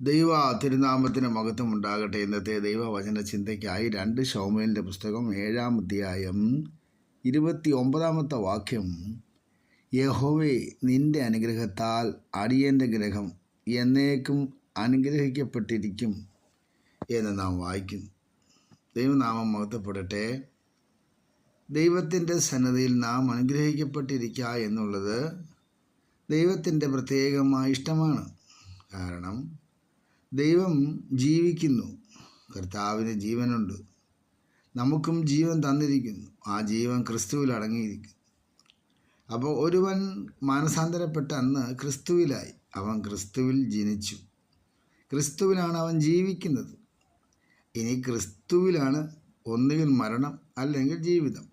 ദൈവ തിരുനാമത്തിന് മഹത്വം ഉണ്ടാകട്ടെ ഇന്നത്തെ ദൈവവചന ചിന്തയ്ക്കായി രണ്ട് ഷൗമേലിന്റെ പുസ്തകം ഏഴാം അധ്യായം ഇരുപത്തി ഒമ്പതാമത്തെ വാക്യം. യഹോവേ നിന്റെ അനുഗ്രഹത്താൽ അടിയന്റെ ഗ്രഹം എന്നേക്കും അനുഗ്രഹിക്കപ്പെട്ടിരിക്കും എന്ന് നാം വായിക്കുന്നു ദൈവനാമം മഹത്വപ്പെടട്ടെ. ദൈവത്തിന്റെ സന്നദ്ധയിൽ നാം അനുഗ്രഹിക്കപ്പെട്ടിരിക്കുക എന്നുള്ളത് ദൈവത്തിന്റെ പ്രത്യേകമായ ഇഷ്ടമാണ്. കാരണം ദൈവം ജീവിക്കുന്നു. കർത്താവിന് ജീവനുണ്ട്. നമുക്കും ജീവൻ തന്നിരിക്കുന്നു. ആ ജീവൻ ക്രിസ്തുവിൽ അടങ്ങിയിരിക്കുന്നു. അപ്പോൾ ഒരുവൻ മാനസാന്തരപ്പെട്ട അന്ന് ക്രിസ്തുവിലായി. അവൻ ക്രിസ്തുവിൽ ജനിച്ചു. ക്രിസ്തുവിലാണ് അവൻ ജീവിക്കുന്നത്. ഇനി ക്രിസ്തുവിലാണ് ഒന്നുകിൽ മരണം അല്ലെങ്കിൽ ജീവിതം.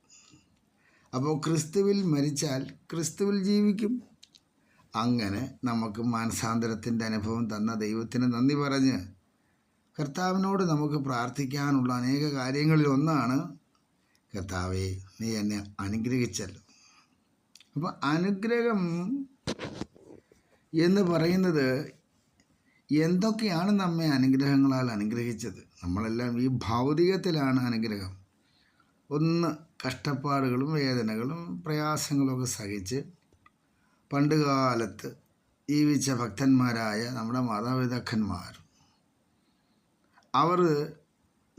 അപ്പോൾ ക്രിസ്തുവിൽ മരിച്ചാൽ ക്രിസ്തുവിൽ ജീവിക്കും. അങ്ങനെ നമുക്ക് മാനസാന്തരത്തിന്റെ അനുഭവം തന്ന ദൈവത്തിന് നന്ദി പറഞ്ഞ് കർത്താവിനോട് നമുക്ക് പ്രാർത്ഥിക്കാനുള്ള അനേക കാര്യങ്ങളിൽ ഒന്നാണ് കർത്താവെ നീ എന്നെ അനുഗ്രഹിച്ചല്ലോ. അപ്പോൾ അനുഗ്രഹം എന്ന് പറയുന്നത് എന്തൊക്കെയാണ് നമ്മെ അനുഗ്രഹങ്ങളാൽ അനുഗ്രഹിച്ചത്? നമ്മളെല്ലാം ഈ ഭൗതികത്തിലാണ് അനുഗ്രഹം. ഒന്ന് കഷ്ടപ്പാടുകളും വേദനകളും പ്രയാസങ്ങളൊക്കെ സഹിച്ച് പണ്ട് കാലത്ത് ജീവിച്ച ഭക്തന്മാരായ നമ്മുടെ മാതാപിതാക്കന്മാർ. അവർ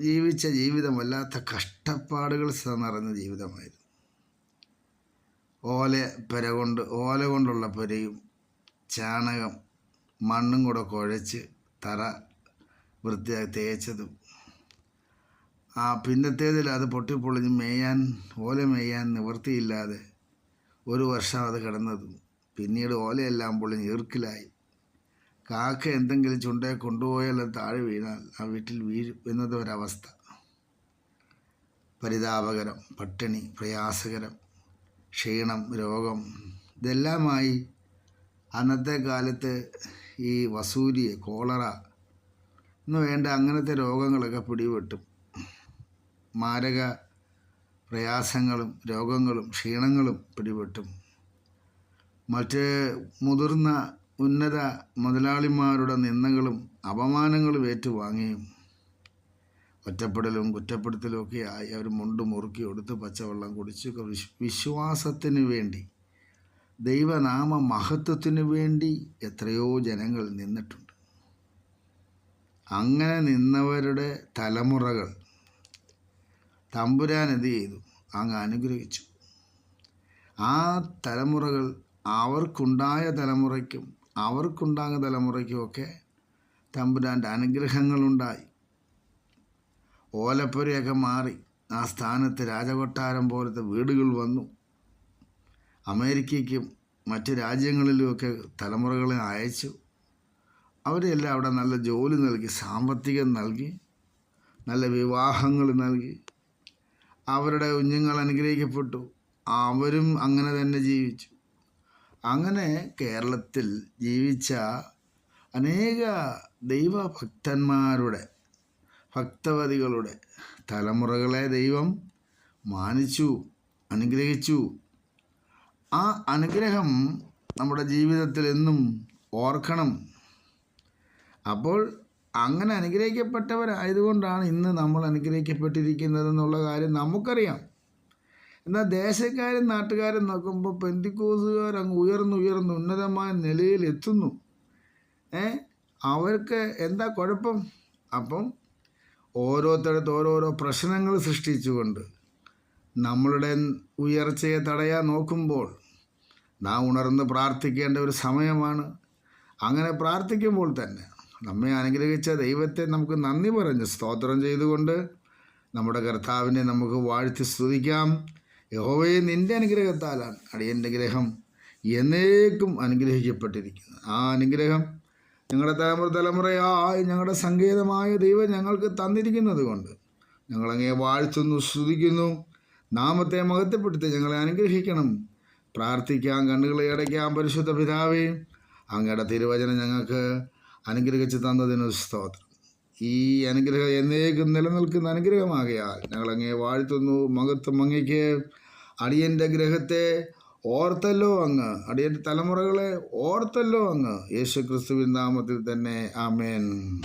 ജീവിച്ച ജീവിതം വല്ലാത്ത കഷ്ടപ്പാടുകൾ നിറഞ്ഞ ജീവിതമായിരുന്നു. ഓല പെര കൊണ്ട് ഓല കൊണ്ടുള്ള പെരയും ചാണകം മണ്ണും കൂടെ കുഴച്ച് തറ വൃത്തിയായി തേച്ചതും. ആ പിന്നത്തേതിൽ അത് പൊട്ടിപ്പൊളിഞ്ഞ് മേയാൻ ഓല മേയാൻ നിവൃത്തിയില്ലാതെ ഒരു വർഷം അത് കിടന്നതും. പിന്നീട് ഓലയെല്ലാം പൊള്ളി ഈർക്കിലായി. കാക്ക എന്തെങ്കിലും ചുണ്ടയെ കൊണ്ടുപോയാൽ അത് താഴെ വീണാൽ ആ വീട്ടിൽ വീഴും എന്നത് ഒരവസ്ഥ പരിതാപകരം പട്ടിണി പ്രയാസകരം ക്ഷീണം രോഗം ഇതെല്ലാമായി അന്നത്തെ കാലത്ത് ഈ വസൂരി കോളറ എന്ന് വേണ്ട അങ്ങനത്തെ രോഗങ്ങളൊക്കെ പിടിപെട്ടും. മാരക പ്രയാസങ്ങളും രോഗങ്ങളും ക്ഷീണങ്ങളും പിടിപെട്ടും. മറ്റ് മുതിർന്ന ഉന്നത മുതലാളിമാരുടെ നിന്ദകളും അപമാനങ്ങളും ഏറ്റുവാങ്ങിയും ഒറ്റപ്പെടലും കുറ്റപ്പെടുത്തലും ഒക്കെ ആയി അവർ മുണ്ട് മുറുക്കി എടുത്ത് പച്ചവെള്ളം കുടിച്ച് വിശ്വാസത്തിന് വേണ്ടി ദൈവനാമ മഹത്വത്തിന് വേണ്ടി എത്രയോ ജനങ്ങൾ നിന്നിട്ടുണ്ട്. അങ്ങനെ നിന്നവരുടെ തലമുറകൾ തമ്പുരാൻ എന്ത് ചെയ്തു? അങ്ങ് അനുഗ്രഹിച്ചു. ആ തലമുറകൾ അവർക്കുണ്ടായ തലമുറയ്ക്കും അവർക്കുണ്ടാകുന്ന തലമുറയ്ക്കുമൊക്കെ തമ്പുരാന്റെ അനുഗ്രഹങ്ങളുണ്ടായി. ഓലപ്പുരയൊക്കെ മാറി ആ സ്ഥാനത്ത് രാജകൊട്ടാരം പോലത്തെ വീടുകൾ വന്നു. അമേരിക്കയ്ക്കും മറ്റ് രാജ്യങ്ങളിലുമൊക്കെ തലമുറകളെ അയച്ചു. അവരെല്ലാം അവിടെ നല്ല ജോലി നൽകി സാമ്പത്തികം നൽകി നല്ല വിവാഹങ്ങൾ നൽകി. അവരുടെ കുഞ്ഞുങ്ങൾ അനുഗ്രഹിക്കപ്പെട്ടു. അവരും അങ്ങനെ തന്നെ ജീവിച്ചു. അങ്ങനെ കേരളത്തിൽ ജീവിച്ച അനേക ദൈവഭക്തന്മാരുടെ ഭക്തവതികളുടെ തലമുറകളെ ദൈവം മാനിച്ചു അനുഗ്രഹിച്ചു. ആ അനുഗ്രഹം നമ്മുടെ ജീവിതത്തിൽ എന്നും ഓർക്കണം. അപ്പോൾ അങ്ങനെ അനുഗ്രഹിക്കപ്പെട്ടവരായതുകൊണ്ടാണ് ഇന്ന് നമ്മൾ അനുഗ്രഹിക്കപ്പെട്ടിരിക്കുന്നതെന്നുള്ള കാര്യം നമുക്കറിയാം. എന്നാൽ ദേശക്കാരും നാട്ടുകാരും നോക്കുമ്പോൾ പെന്തിക്കോസുകാർ അങ്ങ് ഉയർന്നു ഉയർന്നു ഉന്നതമായ നിലയിൽ എത്തുന്നു. ഏ? അവർക്ക് എന്താ കുഴപ്പം? അപ്പം ഓരോരുത്തരത്ത് ഓരോരോ പ്രശ്നങ്ങൾ സൃഷ്ടിച്ചുകൊണ്ട് നമ്മളുടെ ഉയർച്ചയെ തടയാൻ നോക്കുമ്പോൾ നാം ഉണർന്ന് പ്രാർത്ഥിക്കേണ്ട ഒരു സമയമാണ്. അങ്ങനെ പ്രാർത്ഥിക്കുമ്പോൾ തന്നെ നമ്മെ അനുഗ്രഹിച്ച ദൈവത്തെ നമുക്ക് നന്ദി പറഞ്ഞ് സ്തോത്രം ചെയ്തുകൊണ്ട് നമ്മുടെ കർത്താവിനെ നമുക്ക് വാഴ്ത്തി സ്തുതിക്കാം. യഹോവയെ നിന്റെ അനുഗ്രഹത്താലാണ് അടിയന്റെ ഗ്രഹം എന്നേക്കും അനുഗ്രഹിക്കപ്പെട്ടിരിക്കുന്നത്. ആ അനുഗ്രഹം ഞങ്ങളുടെ തലമുറ തലമുറയായി ഞങ്ങളുടെ സങ്കേതമായ ദൈവം ഞങ്ങൾക്ക് തന്നിരിക്കുന്നത് കൊണ്ട് ഞങ്ങളങ്ങേ വാഴ്ത്തുന്നു സ്തുതിക്കുന്നു. നാമത്തെ മഹത്വപ്പെടുത്തി ഞങ്ങളെ അനുഗ്രഹിക്കണം. പ്രാർത്ഥിക്കാം കണ്ണുകളെ അടയ്ക്കാം പരിശുദ്ധ പിതാവേ. അങ്ങയുടെ തിരുവചനം ഞങ്ങൾക്ക് അനുഗ്രഹിച്ച് തന്നതിന് സ്തോത്രം. ഈ അനുഗ്രഹം എന്നേക്കും നിലനിൽക്കുന്ന അനുഗ്രഹമാകയാൽ ഞങ്ങളങ്ങേ വാഴ്ത്തുന്നു മഹത്വം അങ്ങയ്ക്ക് അടിയന്റെ ഗ്രഹത്തെ ഓർത്തല്ലോ അങ്ങ്. അടിയന്റെ തലമുറകളെ ഓർത്തല്ലോ അങ്ങ്. യേശു ക്രിസ്തുവിൻ നാമത്തിൽ തന്നെ. ആമേൻ.